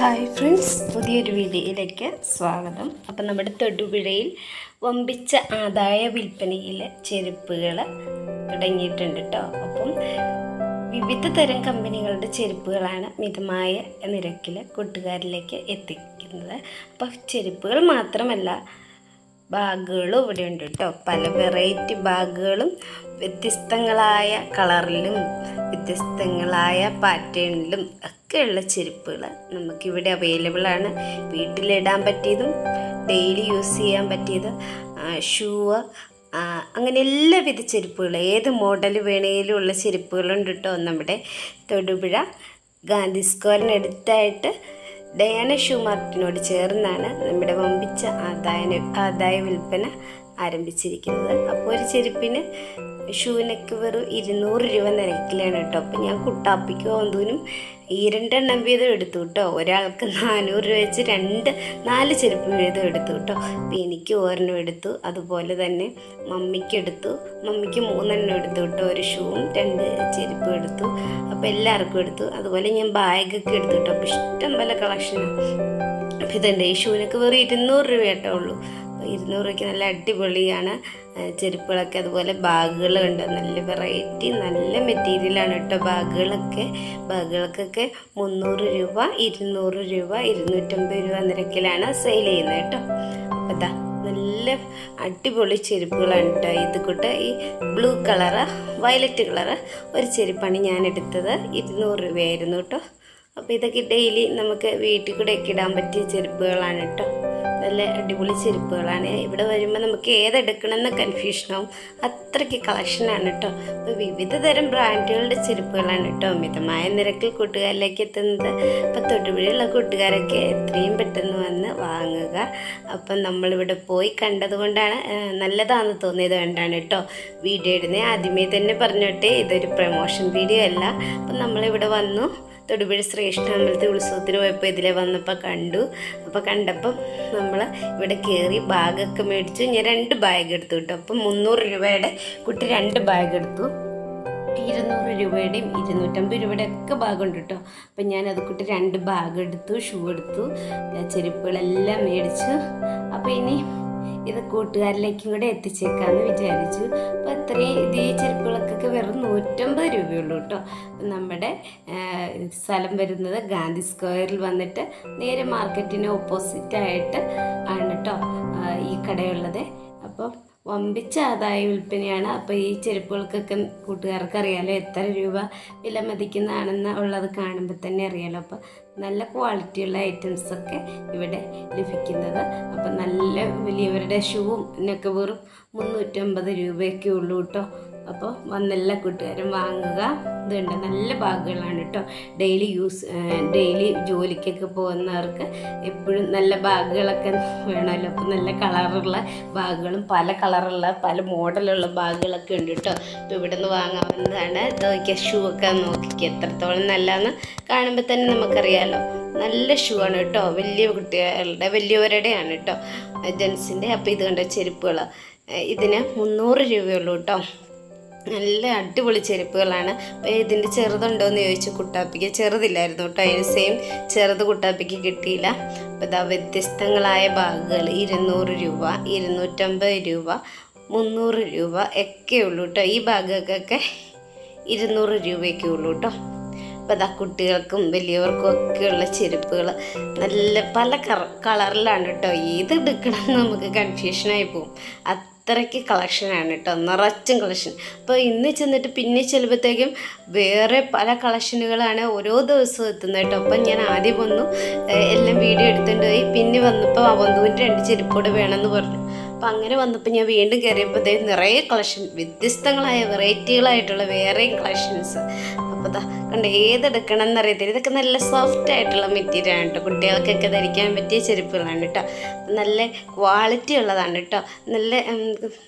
Hi friends പുതിയൊരു വീഡിയോയിലേക്ക് സ്വാഗതം. അപ്പം നമ്മുടെ തൊടുപുഴയിൽ വമ്പിച്ച ആദായ വിൽപ്പനയിൽ ചെരുപ്പുകൾ തുടങ്ങിയിട്ടുണ്ട് കേട്ടോ അപ്പം വിവിധ തരം കമ്പനികളുടെ ചെരുപ്പുകളാണ് മിതമായ നിരക്കിൽ കൂട്ടുകാരിലേക്ക് എത്തിക്കുന്നത്. അപ്പം ചെരുപ്പുകൾ മാത്രമല്ല ബാഗുകളും ഇവിടെ ഉണ്ട് കേട്ടോ. പല വെറൈറ്റി ബാഗുകളും വ്യത്യസ്തങ്ങളായ കളറിലും വ്യത്യസ്തങ്ങളായ പാറ്റേണിലും ഒക്കെയുള്ള ചെരുപ്പുകൾ നമുക്കിവിടെ അവൈലബിൾ ആണ്. വീട്ടിലിടാൻ പറ്റിയതും ഡെയിലി യൂസ് ചെയ്യാൻ പറ്റിയത് ഷൂവ് അങ്ങനെ എല്ലാവിധ ചെരുപ്പുകൾ ഏത് മോഡൽ വേണേലും ഉള്ള ചെരുപ്പുകളുണ്ട് കേട്ടോ നമ്മുടെ തൊടുപുഴ. ഗാന്ധി സ്ക്വയറിനടുത്തായിട്ട് ഡയാന ഷൂ മാർക്കറ്റിനോട് ചേർന്നാണ് നമ്മുടെ വമ്പിച്ച ആദായ ആദായ വിൽപ്പന ആരംഭിച്ചിരിക്കുന്നത്. അപ്പോൾ ഒരു ചെരുപ്പിന് ഷൂവിനൊക്കെ വെറും ഇരുന്നൂറ് രൂപ നിരക്കിലാണ് കേട്ടോ. അപ്പം ഞാൻ കുട്ടാപ്പിക്കോ ഒന്നിനും ഈ രണ്ടെണ്ണം വീതം എടുത്തു കേട്ടോ. ഒരാൾക്ക് നാനൂറ് രൂപ വെച്ച് രണ്ട് നാല് ചെരുപ്പ് വീതം എടുത്തു കേട്ടോ. അപ്പം എനിക്ക് ഒരെണ്ണം എടുത്തു. അതുപോലെ തന്നെ മമ്മിക്ക് എടുത്തു. മമ്മിക്ക് മൂന്നെണ്ണം എടുത്തു കേട്ടോ. ഒരു ഷൂവും രണ്ട് ചെരുപ്പും എടുത്തു. അപ്പോൾ എല്ലാവർക്കും എടുത്തു. അതുപോലെ ഞാൻ ബാഗൊക്കെ എടുത്തു കേട്ടോ. അപ്പോൾ ഇഷ്ടം പോലെ കളക്ഷനാണ് അപ്പം ഇതുണ്ട്. ഈ ഷൂവിനൊക്കെ വെറും ഇരുന്നൂറ് രൂപ കേട്ടോ ഉള്ളൂ. ഇരുന്നൂറ് രൂപയ്ക്ക് നല്ല അടിപൊളിയാണ്. ചെരുപ്പുകളൊക്കെ അതുപോലെ ബാഗുകളുണ്ട് നല്ല വെറൈറ്റി നല്ല മെറ്റീരിയലാണ് കേട്ടോ ബാഗുകളൊക്കെ. ബാഗുകൾക്കൊക്കെ മുന്നൂറ് രൂപ ഇരുന്നൂറ് രൂപ ഇരുന്നൂറ്റമ്പത് രൂപ നിരക്കിലാണ് സെയിൽ ചെയ്യുന്നത് കേട്ടോ. അപ്പോൾ ഇതാ നല്ല അടിപൊളി ചെരുപ്പുകളാണ് കേട്ടോ ഇത് കൂട്ട്. ഈ ബ്ലൂ കളറ് വയലറ്റ് കളറ് ഒരു ചെരുപ്പാണ് ഞാൻ എടുത്തത്. ഇരുന്നൂറ് രൂപയായിരുന്നു കേട്ടോ. അപ്പോൾ ഇതൊക്കെ ഡെയിലി നമുക്ക് വീട്ടിൽ കൂടെ ഒക്കെ ഇടാൻ പറ്റിയ ചെരുപ്പുകളാണ് കേട്ടോ. നല്ല അടിപൊളി ചെരുപ്പുകളാണ്. ഇവിടെ വരുമ്പോൾ നമുക്ക് ഏതെടുക്കണമെന്ന് കൺഫ്യൂഷനാവും അത്രയ്ക്ക് കളക്ഷനാണ് കേട്ടോ അപ്പോൾ വിവിധ തരം ബ്രാൻഡുകളുടെ ചെരുപ്പുകളാണ് കേട്ടോ മിതമായ നിരക്കിൽ കൂട്ടുകാരിലേക്ക് എത്തുന്നത്. അപ്പോൾ തൊടുപുഴയുള്ള കൂട്ടുകാരൊക്കെ എത്രയും പെട്ടെന്ന് വന്ന് വാങ്ങുക. അപ്പം നമ്മളിവിടെ പോയി കണ്ടതുകൊണ്ടാണ് നല്ലതാണെന്ന് തോന്നിയത് കൊണ്ടാണ് കേട്ടോ വീഡിയോ ഇടുന്നത് ആദ്യമേ തന്നെ പറഞ്ഞോട്ടെ ഇതൊരു പ്രൊമോഷൻ വീഡിയോ അല്ല. അപ്പം നമ്മളിവിടെ വന്നു. തൊടുപുഴ ശ്രേഷ്ഠ അമ്പലത്തിൽ ഉത്സവത്തിന് പോയപ്പോൾ ഇതിലെ വന്നപ്പോൾ കണ്ടു. അപ്പോൾ കണ്ടപ്പം നമ്മൾ ഇവിടെ കയറി ബാഗൊക്കെ മേടിച്ചു. ഞാൻ രണ്ട് ബാഗ് എടുത്തു കേട്ടോ. അപ്പം മുന്നൂറ് രൂപയുടെ കുട്ടി രണ്ട് ബാഗ് എടുത്തു. ഇരുന്നൂറ് രൂപയുടെയും ഇരുന്നൂറ്റമ്പത് രൂപയുടെ ഒക്കെ ബാഗുണ്ട് കേട്ടോ. അപ്പം ഞാൻ അത് കൂട്ടി രണ്ട് ബാഗ് എടുത്തു ഷൂ എടുത്തു ചെരുപ്പുകളെല്ലാം മേടിച്ചു. അപ്പോൾ ഇനി ഇത് കൂട്ടുകാരിലേക്കും കൂടെ എത്തിച്ചേക്കാമെന്ന് വിചാരിച്ചു. ഇത്രയും ഇത് ഈ ചെരുപ്പുകൾക്കൊക്കെ വെറും നൂറ്റമ്പത് രൂപയുള്ളൂ കേട്ടോ. നമ്മുടെ സ്ഥലം വരുന്നത് ഗാന്ധി സ്ക്വയറിൽ വന്നിട്ട് നേരെ മാർക്കറ്റിന് ഓപ്പോസിറ്റായിട്ട് ആണ് കേട്ടോ ഈ കടയുള്ളത്. അപ്പോൾ വമ്പിച്ച ആദായ വിൽപ്പനയാണ്. അപ്പോൾ ഈ ചെരുപ്പുകൾക്കൊക്കെ കൂട്ടുകാർക്ക് അറിയാലോ എത്ര രൂപ വില മതിക്കുന്നതാണെന്ന് ഉള്ളത് കാണുമ്പോൾ തന്നെ അറിയാലോ. അപ്പോൾ നല്ല ക്വാളിറ്റിയുള്ള ഐറ്റംസൊക്കെ ഇവിടെ ലഭിക്കുന്നത്. അപ്പോൾ നല്ല വലിയവരുടെ ഷൂവും എന്നൊക്കെ വെറും മുന്നൂറ്റമ്പത് രൂപയൊക്കെ ഉള്ളൂ കേട്ടോ. അപ്പോൾ വന്നെല്ലാ കൂട്ടുകാരും വാങ്ങുക. ഇതുണ്ട്. നല്ല ബാഗുകളാണ് കേട്ടോ. ഡെയിലി യൂസ് ഡെയിലി ജോലിക്കൊക്കെ പോകുന്നവർക്ക് എപ്പോഴും നല്ല ബാഗുകളൊക്കെ വേണമല്ലോ. അപ്പോൾ നല്ല കളറുള്ള ബാഗുകളും പല കളറുള്ള പല മോഡലുള്ള ബാഗുകളൊക്കെ ഉണ്ട് കേട്ടോ. അപ്പോൾ ഇവിടെ നിന്ന് വാങ്ങാവുന്നതാണ് നോക്കിയ ഷൂ ഒക്കെ നോക്കിക്കുക എത്രത്തോളം നല്ലതെന്ന് കാണുമ്പോൾ തന്നെ നമുക്കറിയാമല്ലോ നല്ല ഷൂ ആണ് കേട്ടോ. വലിയ കുട്ടികളുടെ വലിയവരുടെയാണ് കേട്ടോ. ജെൻസിന്റെ. അപ്പോൾ ഇത് കണ്ട ചെരുപ്പുകൾ ഇതിന് മുന്നൂറ് രൂപയുള്ളൂ കേട്ടോ. നല്ല അടിപൊളി ചെരുപ്പുകളാണ്. അപ്പോൾ ഇതിന്റെ ചെറുതുണ്ടോ എന്ന് ചോദിച്ചു കുട്ടാപ്പിക്ക്. ചെറുതില്ലായിരുന്നു കേട്ടോ. അതിന് സെയിം ചെറുത് കുട്ടാപ്പിക്ക് കിട്ടിയില്ല. അപ്പോൾ ഇതാ വ്യത്യസ്തങ്ങളായ ബാഗുകൾ. ഇരുന്നൂറ് രൂപ ഇരുന്നൂറ്റമ്പത് രൂപ മുന്നൂറ് രൂപ ഒക്കെ ഉള്ളൂ കേട്ടോ. ഈ ബാഗുകൾക്കൊക്കെ ഇരുന്നൂറ് രൂപയൊക്കെ ഉള്ളൂ കേട്ടോ. അപ്പോൾ അതാ കുട്ടികൾക്കും വലിയവർക്കും ഒക്കെയുള്ള ചെരുപ്പുകൾ നല്ല പല കറ കളറിലാണ് കേട്ടോ. ഏത് എടുക്കണം നമുക്ക് കൺഫ്യൂഷനായി പോകും അത്രയ്ക്ക് കളക്ഷനാണ് കേട്ടോ. നിറച്ചും കളക്ഷൻ അപ്പോൾ ഇന്ന് ചെന്നിട്ട് പിന്നെ ചെല്ലുമ്പോഴത്തേക്കും വേറെ പല കളക്ഷനുകളാണ് ഓരോ ദിവസവും എത്തുന്നത് കേട്ടോ. അപ്പം ഞാൻ ആദ്യം വന്നു. എല്ലാം വീഡിയോ എടുത്തുകൊണ്ട് പോയി പിന്നെ വന്നപ്പോൾ ആ ബന്ധുവിന്റെ രണ്ട് ചെരുപ്പൂടെ വേണമെന്ന് പറഞ്ഞു. അപ്പം അങ്ങനെ വന്നപ്പോൾ ഞാൻ വീണ്ടും കയറിയപ്പോഴത്തേക്കും നിറയെ കളക്ഷൻ വ്യത്യസ്തങ്ങളായ വെറൈറ്റികളായിട്ടുള്ള വേറെയും കളക്ഷൻസ് അപ്പോൾ ദാ കണ്ട ഏതെടുക്കണം എന്നറിയത്തില്ല ഇതൊക്കെ നല്ല സോഫ്റ്റ് ആയിട്ടുള്ള മെറ്റീരിയൽ ആണ് കേട്ടോ കുട്ടികൾക്കൊക്കെ ധരിക്കാൻ പറ്റിയ ചെരുപ്പുകളാണ് കേട്ടോ നല്ല ക്വാളിറ്റി ഉള്ളതാണ് കേട്ടോ നല്ല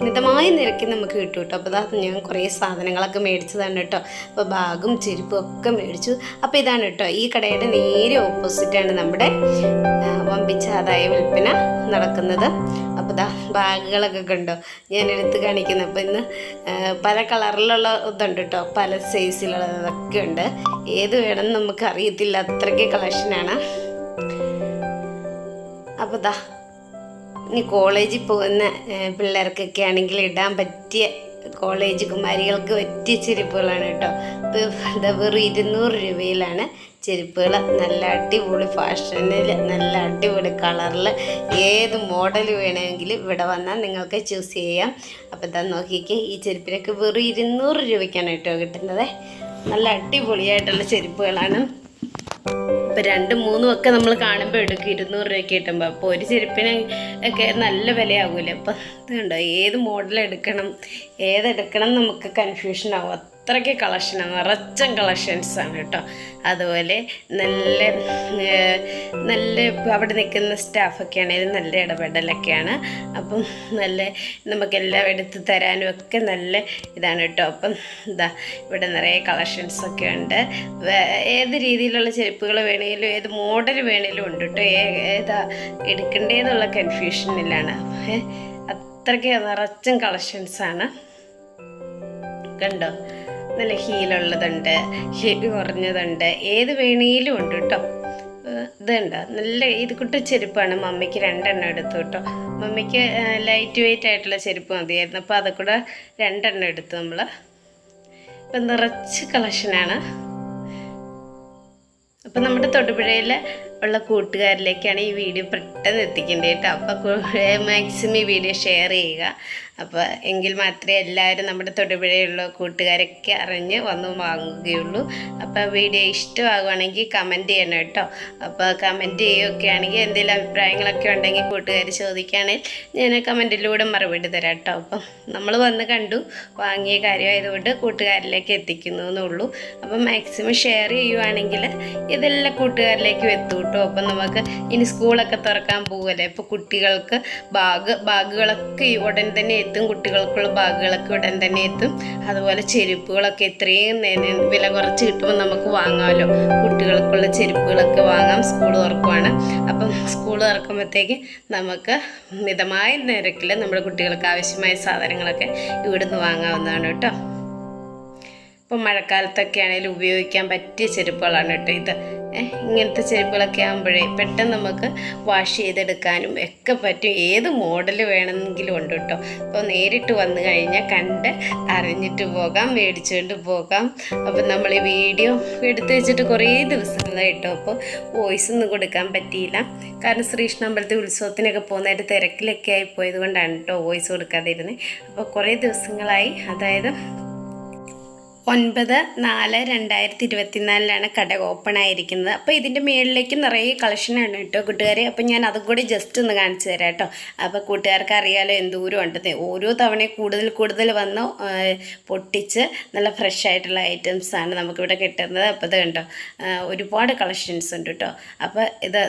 മിതമായ നിരക്കിൽ നമുക്ക് കിട്ടും കേട്ടോ അപ്പോൾ ദാ ഞാൻ കുറേ സാധനങ്ങളൊക്കെ മേടിച്ചതാണ് കേട്ടോ അപ്പോൾ ബാഗും ചെരുപ്പും ഒക്കെ മേടിച്ചു. അപ്പോൾ ഇതാണ് കേട്ടോ ഈ കടയുടെ നേരെ ഓപ്പോസിറ്റാണ് നമ്മുടെ വമ്പിച്ച ആദായ വിൽപ്പന നടക്കുന്നത്. അപ്പോൾ ദാ ബാഗുകളൊക്കെ കണ്ടോ ഞാൻ എടുത്ത് കാണിക്കുന്നത് അപ്പോൾ ഇന്ന് പല കളറിലുള്ള ഇതുണ്ട് കേട്ടോ പല സൈസിലുള്ളതൊക്കെ ഉണ്ട്. ഏത് വേണമെന്ന് നമുക്ക് അറിയത്തില്ല അത്രയ്ക്ക് കളക്ഷനാണ് അപ്പോൾ ദാ ഇനി കോളേജിൽ പോകുന്ന പിള്ളേർക്കൊക്കെ ആണെങ്കിൽ ഇടാൻ പറ്റിയ കോളേജ് കുമാരികൾക്ക് പറ്റിയ ചെരുപ്പുകളാണ് കേട്ടോ. ഇപ്പൊ എന്താ വെറും ഇരുന്നൂറ് രൂപയിലാണ് ചെരുപ്പുകൾ. നല്ല അടിപൊളി ഫാഷനിൽ നല്ല അടിപൊളി കളറിൽ ഏത് മോഡൽ വേണമെങ്കിലും ഇവിടെ വന്നാൽ നിങ്ങൾക്ക് ചൂസ് ചെയ്യാം. അപ്പോൾ ഇതാ നോക്കിക്കേ ഈ ചെരുപ്പിനൊക്കെ വെറും ഇരുന്നൂറ് രൂപയ്ക്കാണ് കേട്ടോ കിട്ടുന്നത്. നല്ല അടിപൊളിയായിട്ടുള്ള ചെരുപ്പുകളാണ്. ഇപ്പം രണ്ടും മൂന്നും ഒക്കെ നമ്മൾ കാണുമ്പോൾ എടുക്കും. ഇരുന്നൂറ് രൂപയ്ക്ക് കിട്ടുമ്പോൾ അപ്പോൾ ഒരു ചെരുപ്പിന് ഒക്കെ നല്ല വിലയാകൂലേ അപ്പം ഇത് കണ്ടോ? ഏത് മോഡൽ എടുക്കണം? ഏതെടുക്കണം? നമുക്ക് കൺഫ്യൂഷൻ ആവും. അത്രയ്ക്ക് കളക്ഷനാണ് നിറച്ചും കളക്ഷൻസ് ആണ് കേട്ടോ. അതുപോലെ നല്ല നല്ല അവിടെ നിൽക്കുന്ന സ്റ്റാഫൊക്കെ ആണെങ്കിലും നല്ല ഇടപെടലൊക്കെയാണ്. അപ്പം നല്ല നമുക്കെല്ലാം എടുത്ത് തരാനും ഒക്കെ നല്ല ഇതാണ് കേട്ടോ. അപ്പം ഇതാ ഇവിടെ നിറയെ കളക്ഷൻസൊക്കെ ഉണ്ട്. ഏത് രീതിയിലുള്ള ചെരുപ്പുകൾ വേണമെങ്കിലും ഏത് മോഡൽ വേണമെങ്കിലും ഉണ്ട് കേട്ടോ. ഏതാ എടുക്കണ്ടേന്നുള്ള കൺഫ്യൂഷനിലാണ് അത്രയ്ക്ക് നിറച്ചും കളക്ഷൻസാണ് കണ്ടോ? നല്ല ഹീലുള്ളതുണ്ട് ഹീൽ കുറഞ്ഞതുണ്ട് ഏത് വേണേലും ഉണ്ട് കേട്ടോ ഇതുണ്ട്. നല്ല ഇത് കുട്ടി ചെരുപ്പാണ്. മമ്മിക്ക് രണ്ടെണ്ണം എടുത്തു കേട്ടോ മമ്മിക്ക് ലൈറ്റ് വെയിറ്റ് ആയിട്ടുള്ള ചെരുപ്പ് മതിയായിരുന്നു. അപ്പോൾ അതുകൂടെ രണ്ടെണ്ണം എടുത്തു നമ്മൾ ഇപ്പം നിറച്ച് കളക്ഷനാണ് അപ്പം നമ്മുടെ തൊടുപുഴയിൽ ഉള്ള കൂട്ടുകാരിലേക്കാണ് ഈ വീഡിയോ പെട്ടെന്ന് എത്തിക്കേണ്ടത് കേട്ടോ അപ്പോൾ മാക്സിമം ഈ വീഡിയോ ഷെയർ ചെയ്യുക. അപ്പോൾ എങ്കിൽ മാത്രമേ എല്ലാവരും നമ്മുടെ തൊടുപുഴയുള്ള കൂട്ടുകാരൊക്കെ അറിഞ്ഞ് വന്ന് വാങ്ങുകയുള്ളൂ. അപ്പോൾ വീഡിയോ ഇഷ്ടമാകുവാണെങ്കിൽ കമന്റ് ചെയ്യണം കേട്ടോ. അപ്പോൾ കമന്റ് ചെയ്യുകയൊക്കെ ആണെങ്കിൽ എന്തെങ്കിലും അഭിപ്രായങ്ങളൊക്കെ ഉണ്ടെങ്കിൽ കൂട്ടുകാർ ചോദിക്കുകയാണെങ്കിൽ ഞാൻ കമന്റിലൂടെ മറുപടി തരാം കേട്ടോ. അപ്പം നമ്മൾ വന്ന് കണ്ടു വാങ്ങിയ കാര്യമായതുകൊണ്ട് കൂട്ടുകാരിലേക്ക് എത്തിക്കുന്നു എന്നുള്ളൂ. അപ്പം മാക്സിമം ഷെയർ ചെയ്യുവാണെങ്കിൽ ഇതെല്ലാം കൂട്ടുകാരിലേക്ക് എത്തും കേട്ടോ. അപ്പം നമുക്ക് ഇനി സ്കൂളൊക്കെ തുറക്കാൻ പോകല്ലേ ഇപ്പോൾ കുട്ടികൾക്ക് ബാഗ് ബാഗുകളൊക്കെ ഉടൻ തന്നെ എത്തും കുട്ടികൾക്കുള്ള ബാഗുകളൊക്കെ ഉടൻ തന്നെ എത്തും. അതുപോലെ ചെരുപ്പുകളൊക്കെ എത്രയും നേ- വില കുറച്ച് കിട്ടുമ്പോൾ നമുക്ക് വാങ്ങാമല്ലോ കുട്ടികൾക്കുള്ള ചെരുപ്പുകളൊക്കെ വാങ്ങാം സ്കൂൾ തുറക്കുവാണ്. അപ്പം സ്കൂൾ തുറക്കുമ്പോഴത്തേക്ക് നമുക്ക് മിതമായ നിരക്കിൽ നമ്മുടെ കുട്ടികൾക്ക് ആവശ്യമായ സാധനങ്ങളൊക്കെ ഇവിടുന്ന് വാങ്ങാവുന്നതാണ് കേട്ടോ. ഇപ്പം മഴക്കാലത്തൊക്കെ ആണെങ്കിലും ഉപയോഗിക്കാൻ പറ്റിയ ചെരുപ്പുകളാണ് കേട്ടോ ഇത്. ഇങ്ങനത്തെ ചെരുപ്പുകളൊക്കെ ആകുമ്പോഴേ പെട്ടെന്ന് നമുക്ക് വാഷ് ചെയ്തെടുക്കാനും ഒക്കെ പറ്റും. ഏത് മോഡൽ വേണമെങ്കിലും ഉണ്ട് കേട്ടോ. അപ്പോൾ നേരിട്ട് വന്നു കഴിഞ്ഞാൽ കണ്ട് അറിഞ്ഞിട്ട് പോകാം മേടിച്ചുകൊണ്ട് പോകാം. അപ്പം നമ്മൾ ഈ വീഡിയോ എടുത്തു വെച്ചിട്ട് കുറേ ദിവസങ്ങളായി കേട്ടോ. അപ്പോൾ വോയിസ് ഒന്നും കൊടുക്കാൻ പറ്റിയില്ല. കാരണം ശ്രീകൃഷ്ണ അമ്പലത്തിൽ ഉത്സവത്തിനൊക്കെ പോകുന്നതിന്റെ തിരക്കിലൊക്കെ ആയി പോയത് കൊണ്ടാണ് കേട്ടോ വോയിസ് കൊടുക്കാതിരുന്നത് അപ്പോൾ കുറേ ദിവസങ്ങളായി. അതായത് ഒൻപത് നാല് രണ്ടായിരത്തി ഇരുപത്തിനാലിലാണ് കട ഓപ്പൺ ആയിരിക്കുന്നത്. അപ്പോൾ ഇതിന്റെ മുകളിലേക്ക് നിറയെ കളക്ഷനാണ് കേട്ടോ കൂട്ടുകാരെ. അപ്പോൾ ഞാൻ അതും കൂടി ജസ്റ്റ് ഒന്ന് കാണിച്ചു തരാം കേട്ടോ. അപ്പോൾ കൂട്ടുകാർക്ക് അറിയാലോ എന്തോരം ഉണ്ടെന്ന് ഓരോ തവണയും കൂടുതൽ കൂടുതൽ വന്ന് പൊട്ടിച്ച് നല്ല ഫ്രഷ് ആയിട്ടുള്ള ഐറ്റംസാണ് നമുക്കിവിടെ കിട്ടുന്നത്. അപ്പോൾ ഇത് കണ്ടോ? ഒരുപാട് കളക്ഷൻസ് ഉണ്ട് കേട്ടോ. അപ്പോൾ ഇത്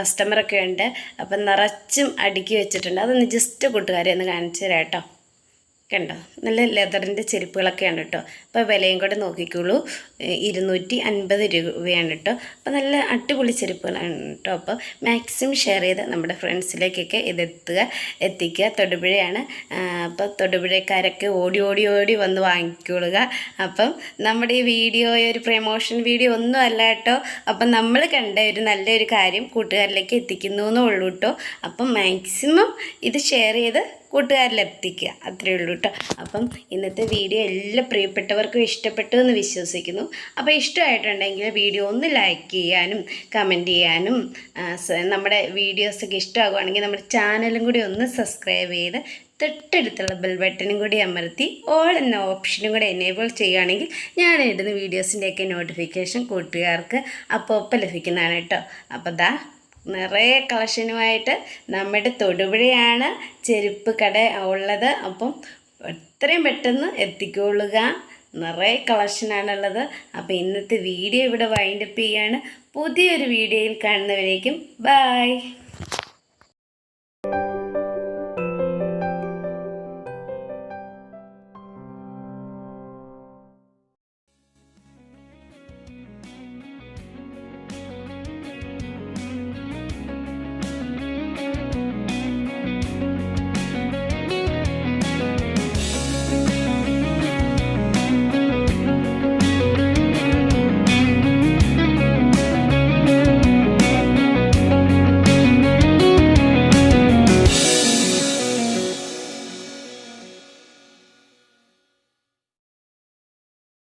കസ്റ്റമറൊക്കെ ഉണ്ട്. അപ്പം നിറച്ചും അടുക്കി വെച്ചിട്ടുണ്ട്. അതൊന്ന് ജസ്റ്റ് കൂട്ടുകാരെ ഒന്ന് കാണിച്ചു തരാം കേട്ടോ. കണ്ടോ? നല്ല ലെതറിന്റെ ചെരുപ്പുകളൊക്കെയാണ് കേട്ടോ. അപ്പോൾ വിലയും കൂടെ നോക്കിക്കോളൂ. ഇരുന്നൂറ്റി അൻപത് രൂപയാണ് കേട്ടോ. അപ്പോൾ നല്ല അടിപൊളി ചെരുപ്പുകളാണ് കേട്ടോ. അപ്പോൾ മാക്സിമം ഷെയർ ചെയ്ത് നമ്മുടെ ഫ്രണ്ട്സിലേക്കൊക്കെ ഇതെത്തുക എത്തിക്കുക. തൊടുപുഴയാണ്. അപ്പോൾ തൊടുപുഴക്കാരൊക്കെ ഓടി ഓടി ഓടി വന്ന് വാങ്ങിക്കൊള്ളുക. അപ്പം നമ്മുടെ ഈ വീഡിയോ ഒരു പ്രമോഷൻ വീഡിയോ ഒന്നും അല്ല കേട്ടോ. അപ്പം നമ്മൾ കണ്ട ഒരു നല്ലൊരു കാര്യം കൂട്ടുകാരിലേക്ക് എത്തിക്കുന്നു എന്നേ ഉള്ളൂ കേട്ടോ. അപ്പം മാക്സിമം ഇത് ഷെയർ ചെയ്ത് കൂട്ടുകാരിലെത്തിക്കുക. അത്രയേ ഉള്ളൂ കേട്ടോ അപ്പം ഇന്നത്തെ വീഡിയോ എല്ലാ പ്രിയപ്പെട്ടവർക്കും ഇഷ്ടപ്പെട്ടു എന്ന് വിശ്വസിക്കുന്നു. അപ്പോൾ ഇഷ്ടമായിട്ടുണ്ടെങ്കിൽ വീഡിയോ ഒന്ന് ലൈക്ക് ചെയ്യാനും കമന്റ് ചെയ്യാനും നമ്മുടെ വീഡിയോസൊക്കെ ഇഷ്ടമാകുവാണെങ്കിൽ നമ്മുടെ ചാനലും കൂടി ഒന്ന് സബ്സ്ക്രൈബ് ചെയ്ത് തൊട്ടടുത്തുള്ള ബെൽ ബട്ടണും കൂടി അമർത്തി ഓൾ എന്ന ഓപ്ഷനും കൂടി എനേബിൾ ചെയ്യുകയാണെങ്കിൽ ഞാൻ ഇടുന്ന വീഡിയോസിന്റെയൊക്കെ നോട്ടിഫിക്കേഷൻ കൂട്ടുകാർക്ക് അപ്പോൾ ഒപ്പം ലഭിക്കുന്നതാണ് കേട്ടോ അപ്പോൾ ദാ നിറയെ കളക്ഷനുമായിട്ട് നമ്മുടെ തൊടുപുഴയാണ് ചെരുപ്പ് കട ഉള്ളത്. അപ്പം എത്രയും പെട്ടെന്ന് എത്തിക്കൊള്ളുക. നിറയെ കളക്ഷനാണുള്ളത്. അപ്പോൾ ഇന്നത്തെ വീഡിയോ ഇവിടെ വൈൻഡപ്പ് ചെയ്യാണ്. പുതിയൊരു വീഡിയോയിൽ കാണുന്നവരേക്കും ബായ്